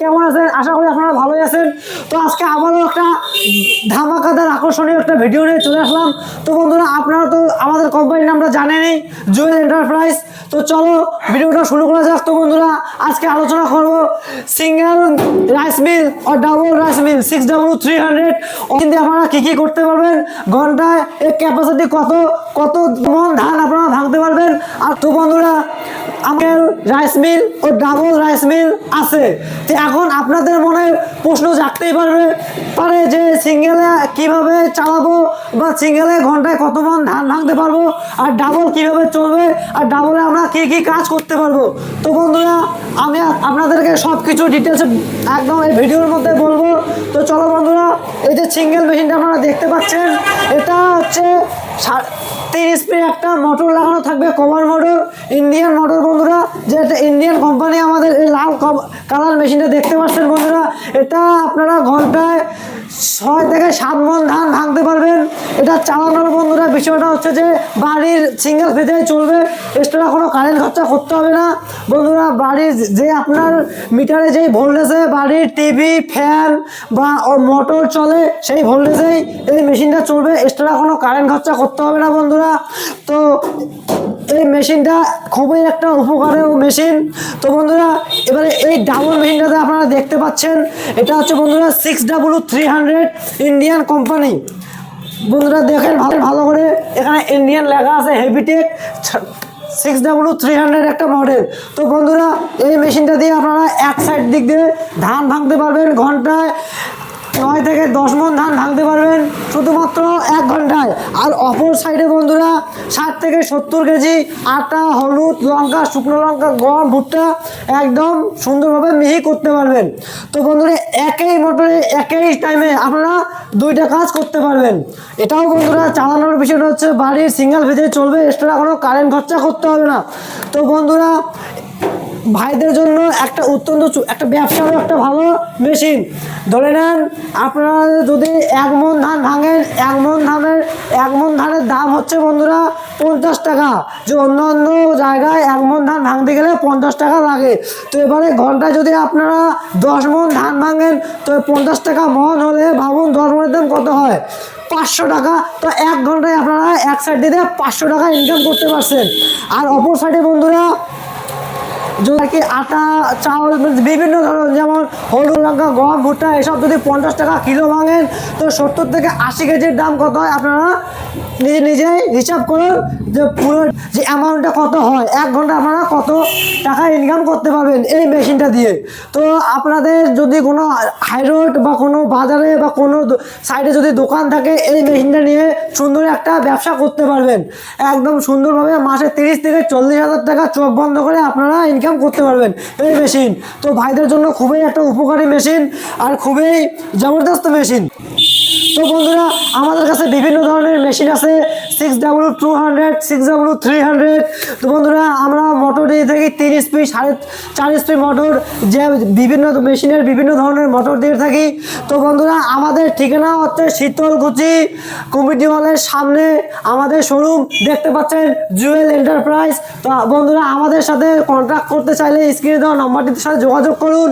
কেমন আছেন? আশা করি আপনারা ভালোই আছেন। তো আজকে আবারও একটা ধামাকাদার আকর্ষণীয় একটা ভিডিও নিয়ে চলে আসলাম। তো বন্ধুরা, আপনারা তো আমাদের কোম্পানির নামটা জানেনই জুয়েল এন্টারপ্রাইজ তো চলো, ভিডিওটা শুরু করা যাক। তো বন্ধুরা, আজকে আলোচনা করব সিঙ্গেল রাইস মিল ও double rice mill six double three hundred কিন্তু আপনারা কী কী করতে পারবেন? ঘন্টায় এর ক্যাপাসিটি কত? কত মন ধান আপনারা ভাঙতে পারবেন? আর তো বন্ধুরা, আমাদের রাইস মিল ও ডাবল রাইস মিল আছে। তো এখন আপনাদের মনে প্রশ্ন জাগতেই পারবে, পারে যে সিঙ্গেলে কীভাবে চালাবো বা সিঙ্গেলে ঘন্টায় কত মন ধান ভাঙতে পারব? আর ডাবল কীভাবে চলবে? আর ডাবলে আমরা কি কি কাজ করতে পারব? তো বন্ধুরা, আমি আপনাদেরকে সব কিছু ডিটেলসে একদম এই ভিডিওর মধ্যে বলব। তো চলো বন্ধুরা, এই যে সিঙ্গেল মেশিনটা আপনারা দেখতে পাচ্ছেন, এটা হচ্ছে তিরিশ স্পিড একটা মোটর লাগানো থাকবে কভার মোটর ইন্ডিয়ান মোটর বন্ধুরা। যে একটা ইন্ডিয়ান কোম্পানি আমাদের এই লাল কালার মেশিনটা দেখতে পাচ্ছেন বন্ধুরা। এটা আপনারা ঘন্টায় ছয় থেকে সাত মন ধান ভাঙতে পারবেন। এটা চালানোর বন্ধুরা, বিষয়টা হচ্ছে যে বাড়ির সিঙ্গেল ফেজে চলবে। এক্সট্রা কোনো কারেন্ট খরচা করতে হবে না। বন্ধুরা, বাড়ির যে আপনার মিটারে যেই ভোল্টেজে বাড়ির টিভি, ফ্যান বা মোটর চলে, সেই ভোল্টেজেই এই মেশিনটা চলবে। এক্সট্রা কোনো কারেন্ট খরচা করতে হবে না বন্ধুরা। তো এই মেশিনটা খুবই একটা উপকারের মেশিন। তো বন্ধুরা, এবারে এই ডাবল মেশিনটাতে আপনারা দেখতে পাচ্ছেন, এটা হচ্ছে বন্ধুরা six double three hundred Indian company বন্ধুরা, দেখেন ভালো ভালো করে, এখানে ইন্ডিয়ান লেখা আছে Heavytech six double three hundred একটা মডেল তো বন্ধুরা, এই মেশিনটা দিয়ে আপনারা এক সাইড দিক দিয়ে ধান ভাঙতে পারবেন ঘন্টায় নয় থেকে দশ মন ধান ভাঙতে পারবেন শুধুমাত্র এক ঘন্টায়। আর অপর সাইডে বন্ধুরা, ষাট থেকে সত্তর কেজি আটা, হলুদ লঙ্কা, শুকনো লঙ্কা, গম, ভুট্টা একদম সুন্দরভাবে মিহি করতে পারবেন। তো বন্ধুরা, একই মোটরে একই টাইমে আপনারা দুইটা কাজ করতে পারবেন। এটাও বন্ধুরা চালানোর বিষয়টা হচ্ছে বাড়ির সিঙ্গেল ভেজে চলবে, এক্সট্রা কোনো কারেন্ট খরচা করতে হবে না। তো বন্ধুরা ভাইদের জন্য একটা অত্যন্ত একটা ব্যবসারও একটা ভালো মেশিন ধরে নেন, আপনারা যদি এক মন ধান ভাঙেন, এক মন ধানের, এক মন ধানের দাম হচ্ছে বন্ধুরা পঞ্চাশ টাকা। যে অন্য অন্য জায়গায় এক মন ধান ভাঙতে গেলে পঞ্চাশ টাকা লাগে। তো এবারে ঘন্টায় যদি আপনারা দশ মন ধান ভাঙেন, তো পঞ্চাশ টাকা মন হলে ভাবুন দশ মনের দাম কত হয়? পাঁচশো টাকা। তো এক ঘন্টায় আপনারা এক সাইড দিয়ে পাঁচশো টাকা ইনকাম করতে পারছেন। আর অপর সাইডে বন্ধুরা যদি আটা, চাউল, বিভিন্ন ধরনের যেমন হলুদ লঙ্কা, গম, ভুট্টা, এসব যদি পঞ্চাশ টাকা কিলো ভাঙেন, তো সত্তর থেকে আশি কেজির দাম কত হয় আপনারা নিজে নিজেই হিসাব করুন যে পুরো যে অ্যামাউন্টটা কত হয়। এক ঘণ্টা আপনারা কত টাকা ইনকাম করতে পারবেন এই মেশিনটা দিয়ে। তো আপনাদের যদি কোনো হাইরোড বা কোনো বাজারে বা কোনো সাইডে যদি দোকান থাকে, এই মেশিনটা নিয়ে সুন্দর একটা ব্যবসা করতে পারবেন। একদম সুন্দরভাবে মাসে তিরিশ থেকে চল্লিশ হাজার টাকা চোখ বন্ধ করে আপনারা ইনকাম করতে পারবেন এই মেশিন তো ভাইদের জন্য খুবই একটা উপকারী মেশিন আর খুবই জবরদস্ত মেশিন তো বন্ধুরা, আমাদের কাছে বিভিন্ন ধরনের মেশিন আছে six double two hundred six W three hundred তো বন্ধুরা, আমরা মোটর দিয়ে থাকি তিন স্পিড সাড়ে চার স্পিড মোটর যে বিভিন্ন মেশিনের বিভিন্ন ধরনের মোটর দিয়ে থাকি। তো বন্ধুরা, আমাদের ঠিকানা হচ্ছে শীতলকুচি কমিটি হলের সামনে আমাদের শোরুম দেখতে পাচ্ছেন জুয়েল এন্টারপ্রাইজ তো বন্ধুরা, আমাদের সাথে কন্ট্যাক্ট করতে চাইলে স্ক্রিনে দেওয়া নম্বরটির সাথে যোগাযোগ করুন।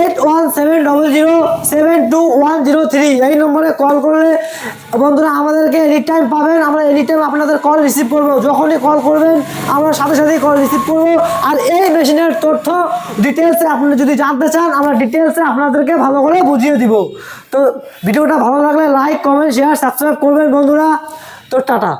Eight one seven double zero seven two one zero three এই নম্বরে কল করলে বন্ধুরা আমাদেরকে এনি টাইম পাবেন, আমরা এনি টাইম আপনাদের কল রিসিভ করব। যখনই কল করবেন, আমরা সাথে সাথেই কল রিসিভ করব। আর এই মেশিনের তথ্য ডিটেলসে আপনি যদি জানতে চান, আমরা ডিটেলসে আপনাদেরকে ভালো করে বুঝিয়ে দিব। তো ভিডিওটা ভালো লাগলে লাইক কমেন্ট শেয়ার সাবস্ক্রাইব করবেন বন্ধুরা। তো টাটা।